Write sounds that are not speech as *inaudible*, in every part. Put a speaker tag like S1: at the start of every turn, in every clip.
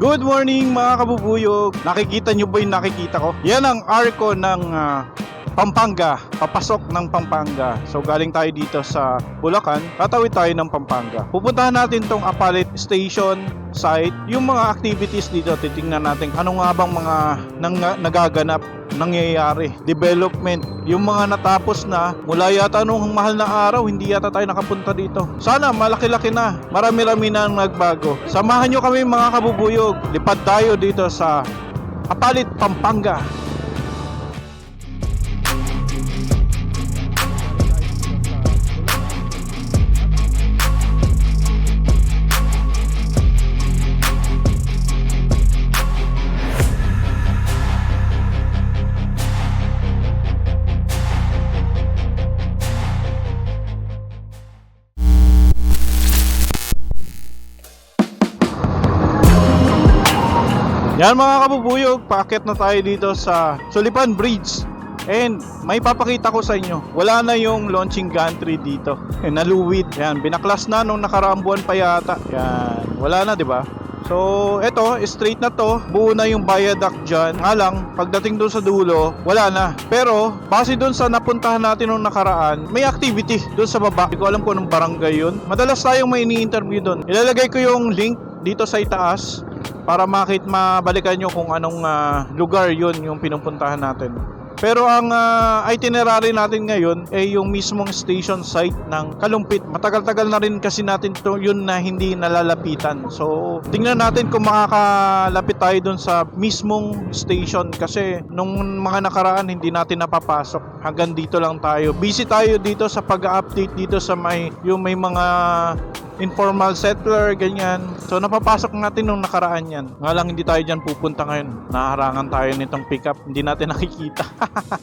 S1: Good morning mga kabubuyog! Nakikita nyo ba yung nakikita ko? Yan ang arko ng ah, Pampanga, papasok ng Pampanga. So galing tayo dito sa Bulacan, tatawid tayo ng Pampanga. Pupuntahan natin tong Apalit Station site. Yung mga activities dito, titingnan natin ano nga bang mga nang, nagaganap nangyayari, development, yung mga natapos na mula yata nung mahal na araw, hindi yata tayo nakapunta dito. Sana malaki-laki na, marami-rami na ang nagbago. Samahan nyo kami mga kabubuyog, lipad tayo dito sa Apalit, Pampanga. Yan mga kabubuyog, paakit na tayo dito sa Sulipan Bridge. And may papakita ko sa inyo, wala na yung launching gantry dito. *laughs* Eh, naluwit. Yan, binaklas na nung nakaraang buwan pa yata. Yan, wala na 'di ba? So, eto, straight na to. Buo na yung viaduct dyan. Nga lang, pagdating doon sa dulo, wala na. Pero, base doon sa napuntahan natin nung nakaraan, may activity doon sa baba. Hindi ko alam kung anong barangay yun. Madalas tayong may ini-interview doon. Ilalagay ko yung link dito sa itaas para makit mabalikan nyo kung anong ah, lugar yun yung pinupuntahan natin. Pero ang ah, itinerary natin ngayon ay yung mismong station site ng Kalumpit. Matagal-tagal na rin kasi natin to yun na hindi nalalapitan. So, tingnan natin kung makakalapit tayo dun sa mismong station kasi nung mga nakaraan hindi natin napapasok. Hanggang dito lang tayo. Busy tayo dito sa pag-update dito sa may yung may mga informal settler, ganyan. So, napapasok natin nung nakaraan yan. Nga lang, hindi tayo dyan pupunta ngayon. Naharangan tayo nitong pickup. Hindi natin *laughs* nakikita.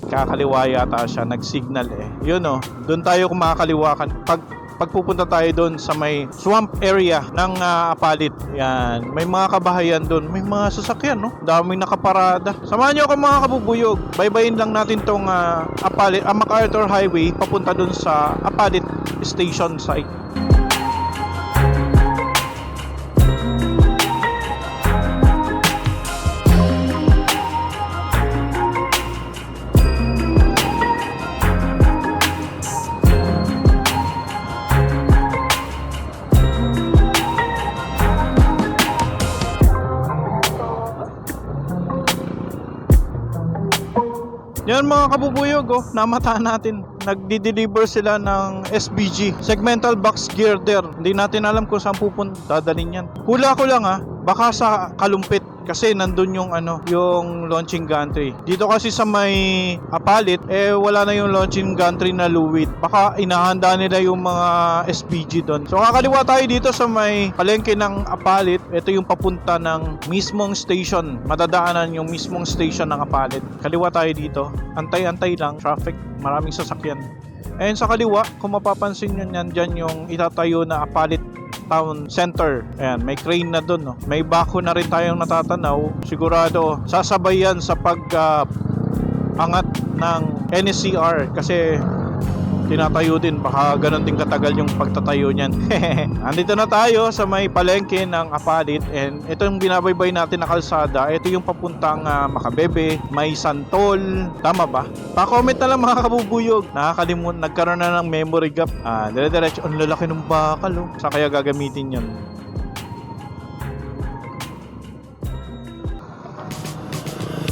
S1: Kakaliwa yata siya. Nag-signal eh. Yun oh. Doon tayo kung makakaliwa. kan- Pag pagpupunta tayo doon sa may swamp area ng ah, Apalit. Yan. May mga kabahayan doon. May mga sasakyan, no? Daming nakaparada. Samahan niyo ako mga kabubuyog. Baybayin lang natin tong ah, Apalit, ah, MacArthur Highway papunta doon sa Apalit Station site. Kabubuyog, oh, namataan natin. Nagdi-deliver sila ng SBG, segmental box girder. Hindi natin alam kung saan pupunta dadalhin yan. Hula ko lang ah, baka sa kalumpit kasi nandun yung ano, yung launching gantry. Dito kasi sa may Apalit, eh wala na yung launching gantry na luwit. Baka inahanda nila yung mga SPG doon. So kakaliwa tayo dito sa may palengke ng Apalit. Ito yung papunta ng mismong station. Madadaanan yung mismong station ng Apalit. Kaliwa tayo dito. Antay-antay lang. Traffic. Maraming sasakyan. And sa kaliwa, kung mapapansin nyo yan, dyan yung itatayo na Apalit Town Center. Ayan, may crane na doon. No? May bako na rin tayong natatanaw. Sigurado, sasabay yan sa pag ah, angat ng NSCR kasi tinatayo din. Baka ganun din katagal yung pagtatayo niyan. *laughs* Andito na tayo sa may palengke ng Apalit. And ito yung binabaybay natin na kalsada ito yung papuntang ah, Makabebe may Santol. Tama ba? pa-comment na lang mga kabubuyog. Nakakalimutan nagkaroon na ng memory gap. Ah, dire-diretso ang lalaki ng bakal oh. sa kaya gagamitin yun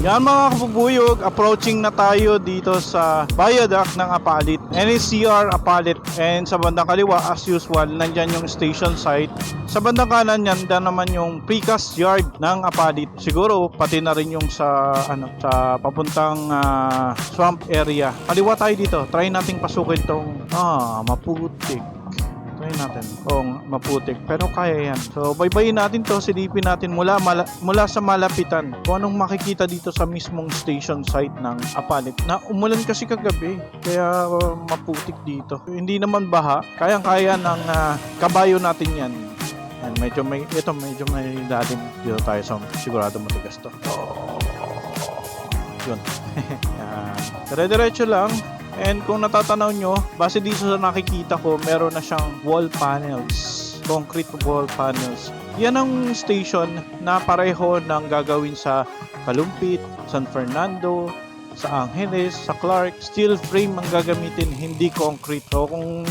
S1: Yan mga kabubuyog, approaching na tayo dito sa viaduct ng Apalit. NSCR Apalit. And sa bandang kaliwa, as usual, nandyan yung station site. Sa bandang kanan yan, dan naman yung precast yard ng Apalit. Siguro, pati na rin yung sa, ano, sa papuntang ah, swamp area. Kaliwa tayo dito. Try nating pasukin tong, ah, maputik. Natin. Nga, maputik. Pero kaya yan. So, baybayin natin to. Silipin natin mula, mala- mula sa malapitan. Kung anong makikita dito sa mismong station site ng Apalit. Na umulan kasi kagabi. Kaya uh, maputik dito. Hindi naman baha. Kayang-kaya ng ah, kabayo natin yan. Yan, medyo may, ito medyo may lalim dito tayo sa sigurado matigas to. Yun. *laughs* Yan. Dire-diretso lang. And kung natatanaw nyo, base dito sa nakikita ko, meron na siyang wall panels. Concrete wall panels. Yan ang station na pareho ng gagawin sa Kalumpit, San Fernando, sa Angeles, sa Clark, steel frame ang gagamitin, hindi concrete. So kung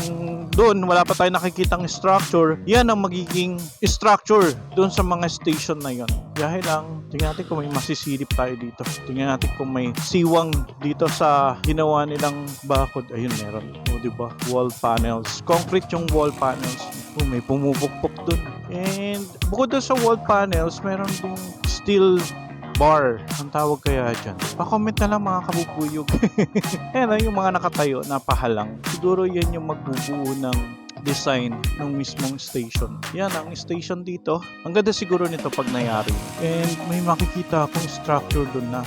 S1: doon wala pa tayo nakikitang structure, yan ang magiging structure doon sa mga station na yon. Dahil lang, tingnan natin kung may masisilip tayo dito. Tingnan natin kung may siwang dito sa ginawa nilang bakod. Ayun, meron. O, di ba? Wall panels. Concrete yung wall panels. O, may pumupukpok doon. And bukod doon sa wall panels, meron ding steel bar. Ang tawag kaya dyan. Pa-comment na lang mga kabubuyog. *laughs* Yan na yung mga nakatayo na pahalang. Siguro yan yung magbubuo ng design ng mismong station. Yan ang station dito. Ang ganda siguro nito pag nayari. And may makikita akong structure dun na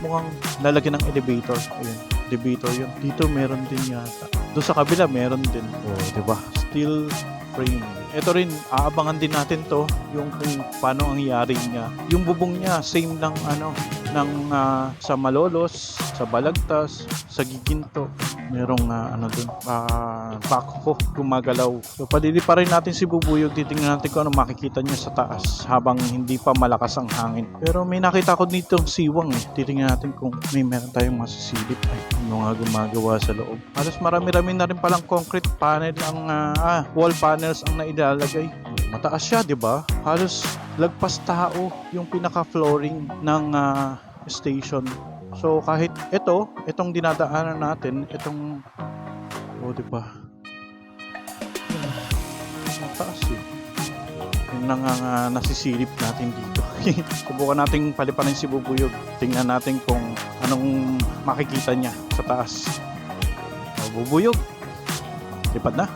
S1: mukhang lalagyan ng elevator. Ayun, elevator yun. Dito meron din yata. Doon sa kabila meron din. Oh, 'di ba? Steel frame. Ito rin, aabangan din natin to, yung kung paano ang yari niya. Yung bubong niya, same lang ano, ng ah, sa Malolos, sa Balagtas, sa Giginto. Merong ah, ano dun, uh, bako gumagalaw. So padili pa rin natin si Bubuyog, titingnan natin kung ano makikita niya sa taas habang hindi pa malakas ang hangin. Pero may nakita ko dito siwang eh. Titingnan natin kung may meron tayong masisilip. Ay, ano nga gumagawa sa loob. Halos marami-rami na rin palang concrete panel ang ah, ah, wall panels ang nailalagay. Mataas siya, 'di ba? Halos lagpas tao yung pinaka-flooring ng ah, station. So kahit ito, itong dinadaanan natin, itong oh, 'di ba? Yan. Mataas eh. Yun lang ang ah, nasisilip natin dito. *laughs* Subukan nating palipanin si Bubuyog. Tingnan natin kung anong makikita niya sa taas. Oh, Bubuyog. Lipat na.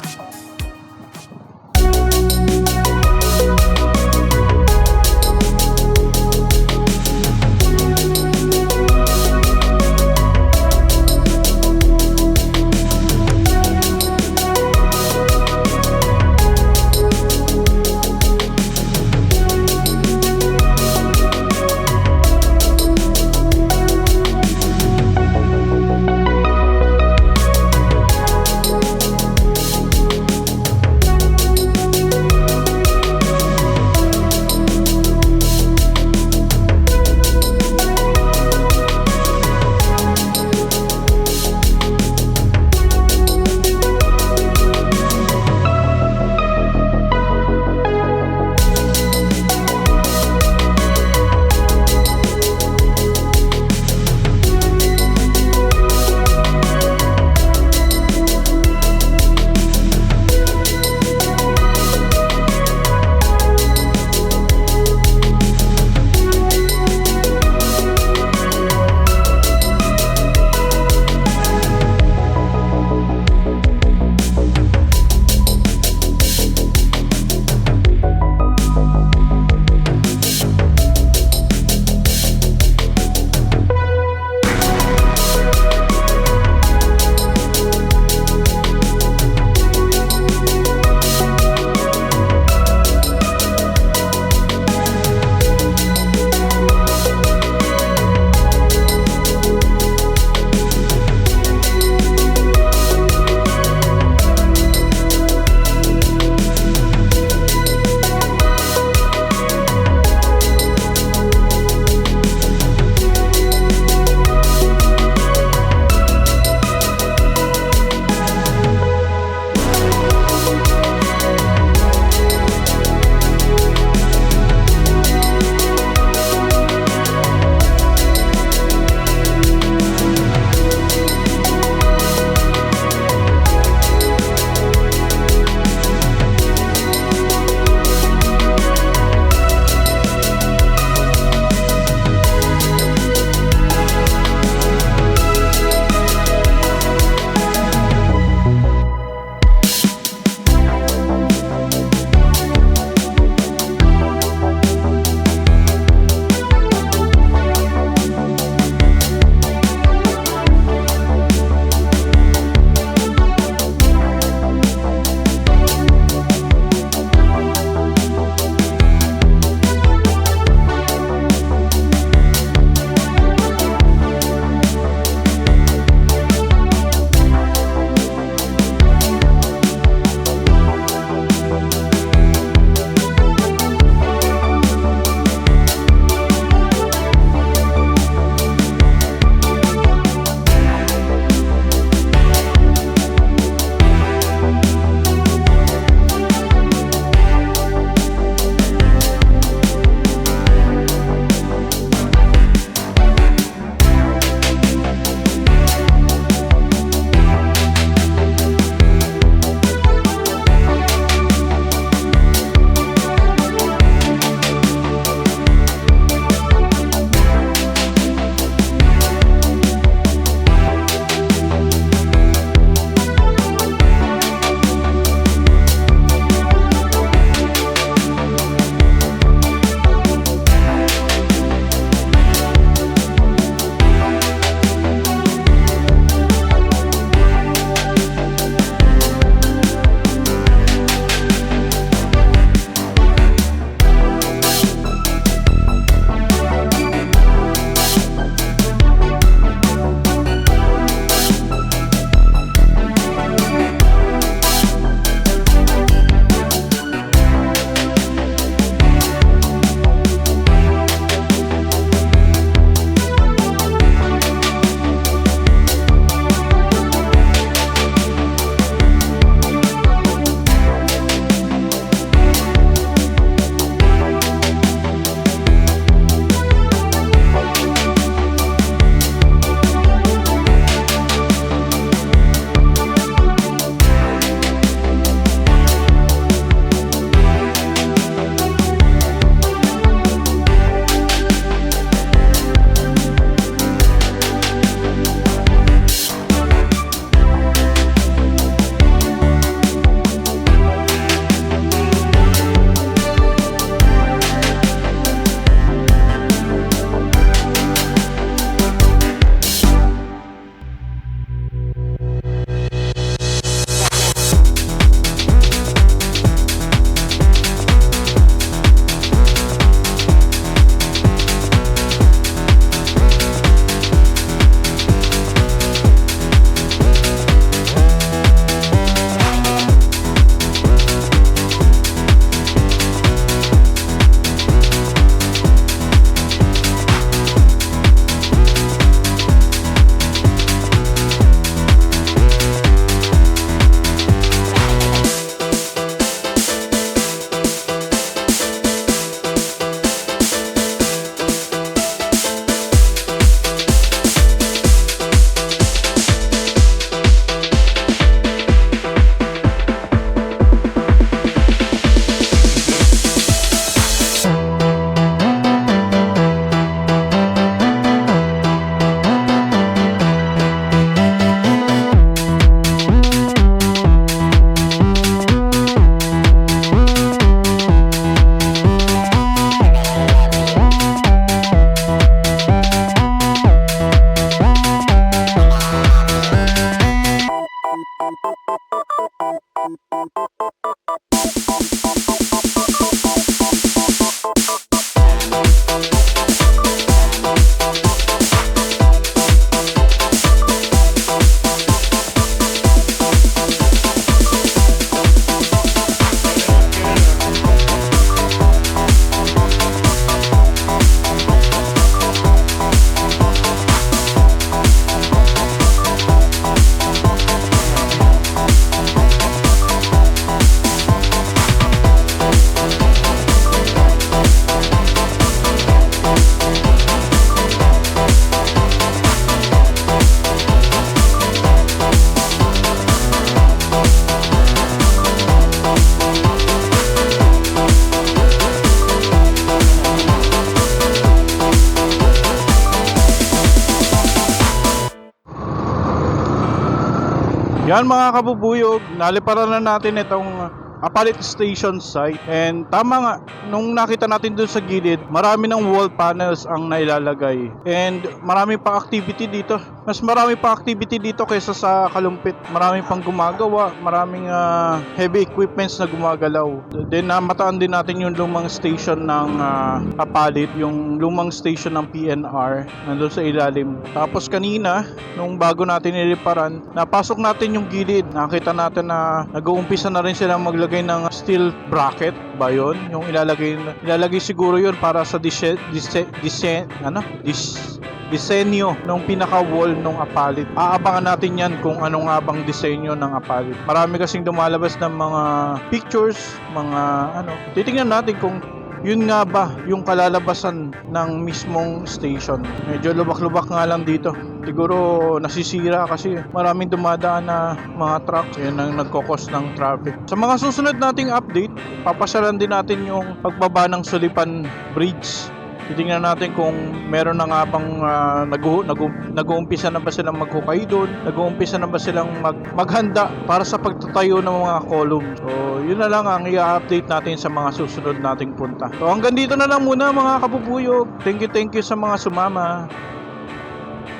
S1: Yan mga kabubuyog, naliparan na natin itong Apalit Station site. And tama nga nung nakita natin doon sa gilid marami ng wall panels ang nailalagay. And marami pa activity dito. Mas marami pa activity dito kaysa sa kalumpit. Marami pang gumagawa. Maraming ah, heavy equipments na gumagalaw. Then namataan din natin yung lumang station ng ah, Apalit yung lumang station ng PNR nandun sa ilalim. Tapos kanina nung bago natin niliparan napasok natin yung gilid. Nakita natin na nag-uumpisa na rin silang maglagay ng steel bracket ba yun? Yung ilalagay, ilalagay siguro yun para sa dise, dise, dise, ano? Dis, disenyo ng pinaka-wall ng Apalit. Aabangan natin yan kung ano nga bang disenyo ng Apalit. Marami kasing dumalabas ng mga pictures, mga ano. Titingnan natin kung yun nga ba yung kalalabasan ng mismong station. Medyo lubak-lubak nga lang dito. Siguro nasisira kasi maraming dumadaan na mga trucks. Yan ang nagkokos ng traffic. Sa mga susunod nating update, papasyalan din natin yung pagbaba ng Sulipan Bridge. Titingnan natin kung meron na nga bang uh, nag- nag- nag-uumpisa na ba silang maghukay doon, nag-uumpisa na ba silang mag- maghanda para sa pagtatayo ng mga column. So, yun na lang ang i-update natin sa mga susunod nating punta. So, hanggang dito na lang muna mga kabubuyog. Thank you, thank you sa mga sumama.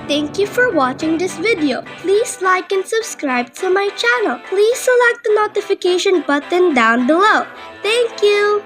S2: Thank you for watching this video. Please like and subscribe to my channel. Please select the notification button down below. Thank you.